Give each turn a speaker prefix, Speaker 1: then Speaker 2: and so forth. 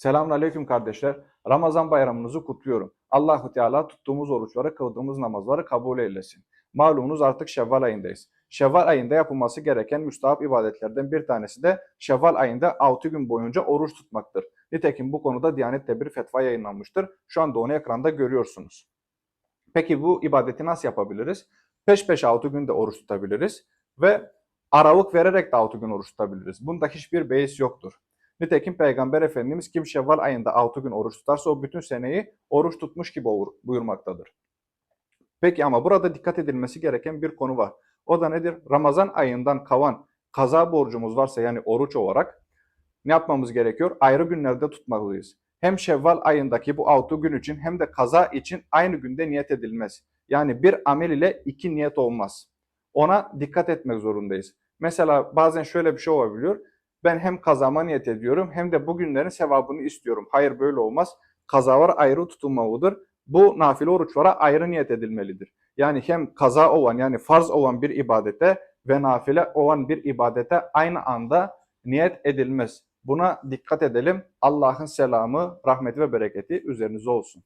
Speaker 1: Selamun aleyküm kardeşler. Ramazan bayramınızı kutluyorum. Allahu Teala tuttuğumuz oruçları, kıldığımız namazları kabul eylesin. Malumunuz artık Şevval ayındayız. Şevval ayında yapılması gereken müstahap ibadetlerden bir tanesi de Şevval ayında 6 gün boyunca oruç tutmaktır. Nitekim bu konuda Diyanet'te bir fetva yayınlanmıştır. Şu anda onu ekranda görüyorsunuz. Peki bu ibadeti nasıl yapabiliriz? Peş peşe 6 günde oruç tutabiliriz ve aralık vererek de 6 gün oruç tutabiliriz. Bunda hiçbir beis yoktur. Nitekim Peygamber Efendimiz kim Şevval ayında 6 gün oruç tutarsa o bütün seneyi oruç tutmuş gibi buyurmaktadır. Peki ama burada dikkat edilmesi gereken bir konu var. O da nedir? Ramazan ayından kalan kaza borcumuz varsa yani oruç olarak ne yapmamız gerekiyor? Ayrı günlerde tutmalıyız. Hem Şevval ayındaki bu 6 gün için hem de kaza için aynı günde niyet edilmez. Yani bir amel ile iki niyet olmaz. Ona dikkat etmek zorundayız. Mesela bazen şöyle bir şey olabiliyor. Ben hem kazama niyet ediyorum hem de bugünlerin sevabını istiyorum. Hayır böyle olmaz. Kazalar ayrı tutulmalıdır. Bu nafile oruçlara ayrı niyet edilmelidir. Yani hem kaza olan yani farz olan bir ibadete ve nafile olan bir ibadete aynı anda niyet edilmez. Buna dikkat edelim. Allah'ın selamı, rahmeti ve bereketi üzerinize olsun.